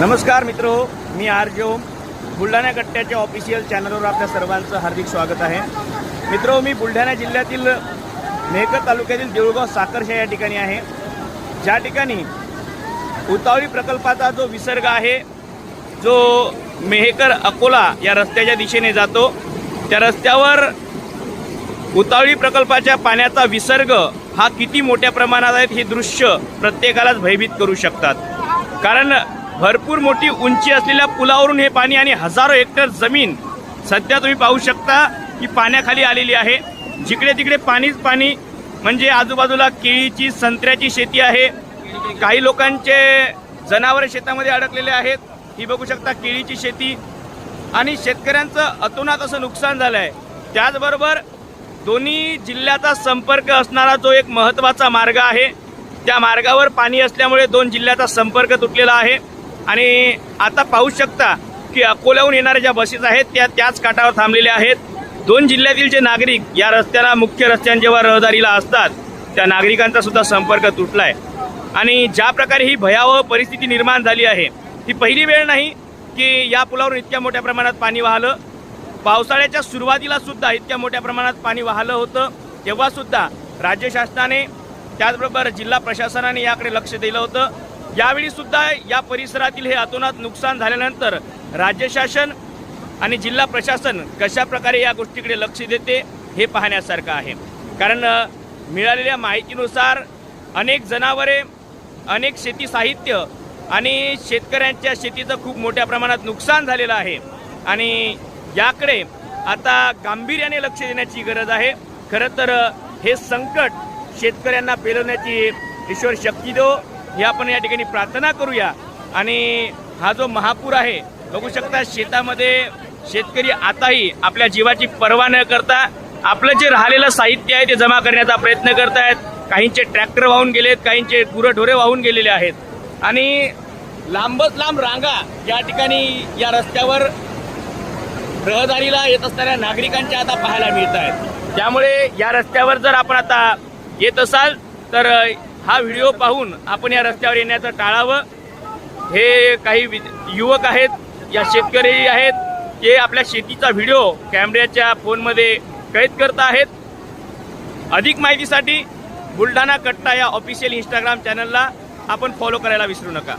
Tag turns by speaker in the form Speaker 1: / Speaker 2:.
Speaker 1: नमस्कार मित्रो मी R J ओम. Buldhana कट्ट्याच्या official चॅनलवर आपल्या सर्वांचं हार्दिक स्वागत आहे. मित्रो मी बुलढाणा जिल्ह्यातील मेहकर तालुक्यातील देऊळगाव साखरशा या ठिकाणी आहे. ज्या ठिकाणी उतावळी प्रकल्पाचा जो विसर्ग आहे जो मेहकर अकोला या रस्त्याच्या दिशेने जातो त्या रस्त्यावर उतावळी प्रकल्पाच्या पाण्याचा विसर्ग हा किती मोठ्या प्रमाणात आहे हे दृश्य प्रत्येकालाच भयभीत करू शकतात. कारण भरपूर मोठी उंची असलेल्या पुलावरून हे पाणी आणि हजारो हेक्टर जमीन सध्या तुम्ही पाहू शकता की पाण्याखाली आलेली आहे. जिकडे तिकडे पाणीच पाणी म्हणजे आजूबाजूला केळीची संत्र्याची शेती आहे. काही लोकांचे जनावरे शेतामध्ये अडकलेले आहेत. ही बघू शकता केळीची शेती. आणि शेतकऱ्यांचं अतोनात असं नुकसान झालं आहे त्याचबरोबर दोन्ही जिल्ह्याचा संपर्क असणारा जो एक महत्त्वाचा मार्ग आहे त्या मार्गावर पाणी असल्यामुळे दोन जिल्ह्याचा संपर्क तुटलेला आहे. आणि आता पाहू शकता की अकोल्याहून येणाऱ्या ज्या बसेस आहेत त्या त्याच काठावर थांबलेल्या आहेत. दोन जिल्ह्यातील जे नागरिक या रस्त्याला मुख्य रस्त्याने जेव्हा रहदारीला असतात त्या नागरिकांचा सुद्धा संपर्क तुटलाय. आणि ज्या प्रकारे ही भयावह परिस्थिती निर्माण झाली आहे ही पहिली वेळ नाही की या पुलावरून इतक्या मोठ्या प्रमाणात पाणी वाहलं. पावसाळ्याच्या सुरुवातीला सुद्धा इतक्या मोठ्या प्रमाणात पाणी वाहलं होतं. तेव्हा सुद्धा राज्य शासनाने त्याचबरोबर जिल्हा प्रशासनाने याकडे लक्ष दिलं होतं. यावेळी सुद्धा या परिसरातील हे अतोनात नुकसान झाल्यानंतर राज्य शासन आणि जिल्हा प्रशासन कशा प्रकारे या गोष्टीकडे लक्ष देते हे पाहण्यासारखं आहे. कारण मिळालेल्या माहितीनुसार अनेक जनावरे अनेक शेती साहित्य आणि शेतकऱ्यांच्या शेतीचं खूप मोठ्या प्रमाणात नुकसान झालेलं आहे. आणि याकडे आता गांभीर्याने लक्ष देण्याची गरज आहे. खरं तर हे संकट शेतकऱ्यांना पेलवण्याची ईश्वर शक्ती देव. हे आपण या ठिकाणी प्रार्थना करूया. आणि हा जो महापूर आहे बघू शकता शेतामध्ये शेतकरी आताही आपल्या जीवाची पर्वा न करता आपलं जे राहिलेलं साहित्य आहे ते जमा करण्याचा प्रयत्न करतायत. काहींचे ट्रॅक्टर वाहून गेलेत काहींचे गुरंढोरे वाहून गेलेले आहेत. आणि लांबच लांब रांगा या ठिकाणी या रस्त्यावर रहदारीला येत असणाऱ्या नागरिकांच्या आता पाहायला मिळत आहेत त्यामुळे या रस्त्यावर जर आपण आता येत असाल तर हा व्हिडिओ पाहून आपण या रस्त्यावर येण्याचं टाळावं. हे काही वि- युवक आहेत या शेतकरी आहेत ते आपल्या शेतीचा व्हिडिओ कॅमेऱ्याच्या फोनमध्ये कैद करत आहेत. अधिक माहितीसाठी बुलढाणा कट्टा या ऑफिशियल इंस्टाग्राम चॅनलला आपण फॉलो करायला विसरू नका.